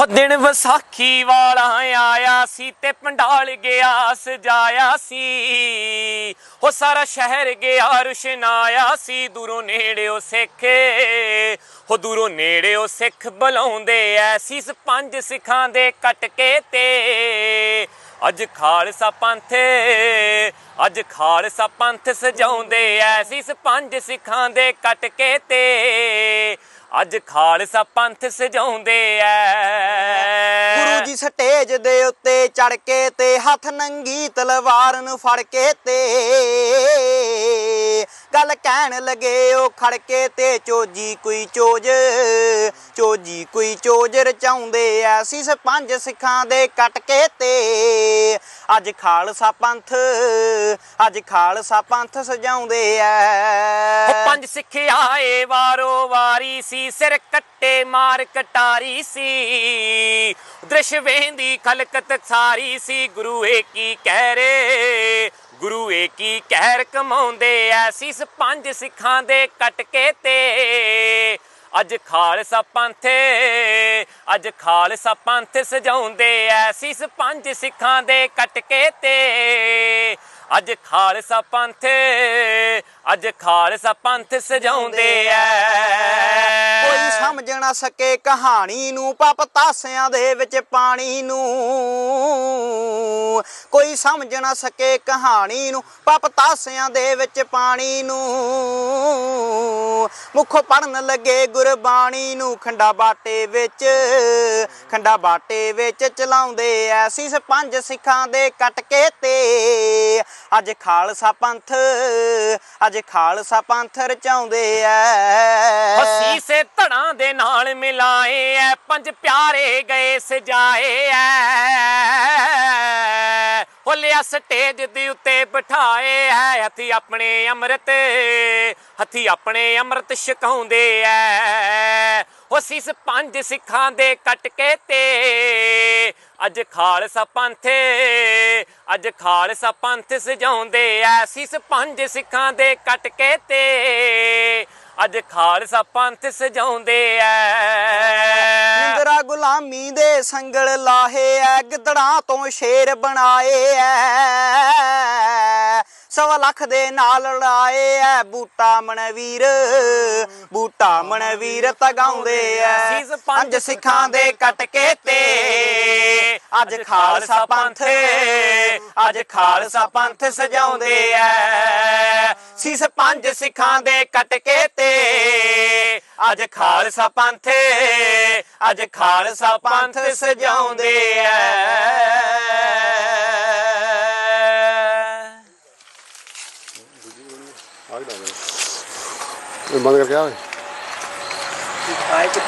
ਹੋ ਦਿਨ ਵਿਸਾਖੀ ਵਾਲਾ ਆਇਆ ਸੀ ਤੇ ਪੰਡਾਲ ਗਿਆ ਸਜਾਇਆ ਸੀ। ਹੋ ਸਾਰਾ ਸ਼ਹਿਰ ਗਿਆ ਰੁਸ਼ਨਾਇਆ ਸੀ, ਦੂਰੋਂ ਨੇੜਿਓ ਸਿੱਖ। ਹੋ ਦੂਰੋਂ ਨੇੜਿਓ ਸਿੱਖ ਬੁਲਾਉਂਦੇ ਐ ਸੀਸ ਪੰਜ ਸਿੱਖਾਂ ਦੇ ਕੱਟ ਕੇ ਤੇ। ਅੱਜ ਖਾਲਸਾ ਪੰਥ, ਅੱਜ ਖਾਲਸਾ ਪੰਥ ਸਜਾਉਂਦੇ ਐ ਸੀਸ ਪੰਜ ਸਿੱਖਾਂ ਦੇ ਕੱਟ ਕੇ ਤੇ। ਅੱਜ ਖਾਲਸਾ ਪੰਥ ਸਜਾਉਂਦੇ ਐ ਸਟੇਜ ਦੇ ਉੱਤੇ ਚੜ ਕੇ ਤੇ ਹੱਥ ਨੰਗੀ ਤਲਵਾਰ ਨੂੰ ਫੜ ਕੇ ਤੇ ਗੱਲ ਕਹਿਣ ਲੱਗੇ, ਉਹ ਖੜ ਕੇ ਤੇ ਚੋਜੀ ਕੋਈ ਚੋਜ, ਚੋਜੀ ਕੋਈ ਚੋਜ ਰਚਾਉਂਦੇ ਐ ਸੀਸ ਪੰਜ ਸਿੱਖਾਂ ਦੇ ਕੱਟ ਕੇ ਤੇ ਅੱਜ ਖਾਲਸਾ ਪੰਥ, ਅੱਜ ਖਾਲਸਾ ਪੰਥ ਸਜਾਉਂਦੇ ਐ ਪੰਜ ਸਿੱਖ ਆਏ, ਵਾਰੋ ਵਾਰੀ ਸੀ, ਸਿਰ ਕੱਟੇ ਮਾਰ ਕਟਾਰੀ ਸੀ। ਦ੍ਰਿਸ਼ ਵੇਂਦੀ, ਖਲਕਤ ਸਾਰੀ ਸੀ, ਗੁਰੂ ਏ ਕੀ ਕਹਿ ਰੇ? ਗੁਰੂ ਏ ਕੀ ਕਹਿਰ ਕਮਾਉਂਦੇ ਐ ਪੰਜ ਸਿੱਖਾਂ ਦੇ ਕਟਕੇ ਤੇ। ਅੱਜ ਖਾਲਸਾ ਪੰਥ, ਅੱਜ ਖਾਲਸਾ ਪੰਥ ਸਜਾਉਂਦੇ ਐ ਸੀਸ ਪੰਜ ਸਿੱਖਾਂ ਦੇ ਕੱਟ ਕੇ ਤੇ। ਅੱਜ ਖਾਲਸਾ ਪੰਥ, ਅੱਜ ਖਾਲਸਾ ਪੰਥ ਸਜਾਉਂਦੇ, ਐ ਸਮਝ ਨਾ ਸਕੇ ਕਹਾਣੀ ਨੂੰ, ਪਾਪ ਤਾਸਿਆਂ ਦੇ ਵਿੱਚ ਪਾਣੀ ਨੂੰ। ਕੋਈ ਸਮਝ ਨਾ ਸਕੇ ਕਹਾਣੀ ਨੂੰ, ਪਾਪ ਤਾਸਿਆਂ ਦੇ ਵਿੱਚ ਪਾਣੀ ਨੂੰ। ਮੁੱਖੋਂ ਪੜਨ ਲੱਗੇ ਗੁਰਬਾਣੀ ਨੂੰ, ਖੰਡਾ ਬਾਟੇ ਵਿੱਚ, ਖੰਡਾ ਬਾਟੇ ਵਿੱਚ ਚਲਾਉਂਦੇ ਐ। ਸੀਸ ਪੰਜ ਸਿੱਖਾਂ ਦੇ ਕੱਟ ਕੇ ਤੇ ਅੱਜ ਖਾਲਸਾ ਪੰਥ, ਅੱਜ ਖਾਲਸਾ ਪੰਥ ਰਚਾਉਂਦੇ ਐ। ਸੀਸੇ ਧੜਾਂ ਦੇ ਨਾਲ ਮਿਲਾਏ ਐ, ਪੰਜ ਪਿਆਰੇ ਗਏ ਸਜਾਏ ਐ। ਹੋ ਲਿਆ ਸਟੇਜ ਦੇ ਉੱਤੇ ਬਿਠਾਏ ਐ, ਹੱਥੀ ਆਪਣੇ ਅੰਮ੍ਰਿਤ, ਹੱਥੀ ਆਪਣੇ ਅੰਮ੍ਰਿਤ ਛਕਾਉਂਦੇ ਐ। ਹੋ ਸੀਸ ਪੰਜ ਸਿੱਖਾਂ ਦੇ ਕੱਟ ਕੇ ਤੇ ਅੱਜ ਖਾਲਸਾ ਪੰਥ ਅੱਜ ਖਾਲਸਾ ਪੰਥ ਸਜਾਉਂਦੇ ਐ ਸੀਸ ਪੰਜ ਸਿੱਖਾਂ ਦੇ ਕੱਟ ਕੇ ਤੇ। ਅੱਜ ਖਾਲਸਾ ਪੰਥ ਸਜਾਉਂਦੇ ਐ ਨਿੰਦਰਾ ਗੁਲਾਮੀ ਦੇ ਸੰਗਲ ਲਾਹੇ ਐ ਗਿੱਦੜਾਂ ਤੋਂ ਸ਼ੇਰ ਬਣਾਏ ਐ। ਸਵਾ ਲੱਖ ਦੇ ਨਾਲ ਲੜਾਏ ਐ ਬੂਟਾ ਮਨਵੀਰ ਬੂਟਾ ਮਨਵੀਰ ਤਗਾਉਂਦੇ ਐ। ਪੰਜ ਸਿੱਖਾਂ ਦੇ ਕੱਟ ਕੇ ਤੇ। ਅੱਜ ਖਾਲਸਾ ਪੰਥ ਅੱਜ ਖਾਲਸਾ ਪੰਥ ਸਜਾਉਂਦੇ ਐ। ਸੀਸ ਪੰਜ ਸਿੱਖਾਂ ਦੇ ਕੱਟ ਕੇ ਤੇ ਅੱਜ ਖਾਲਸਾ ਪੰਥ ਅੱਜ ਖਾਲਸਾ ਪੰਥ ਸਜਾਉਂਦੇ ਐ। ਬੰਦ ਕਰਕੇ ਆਵੇ ਆਏ ਕਿ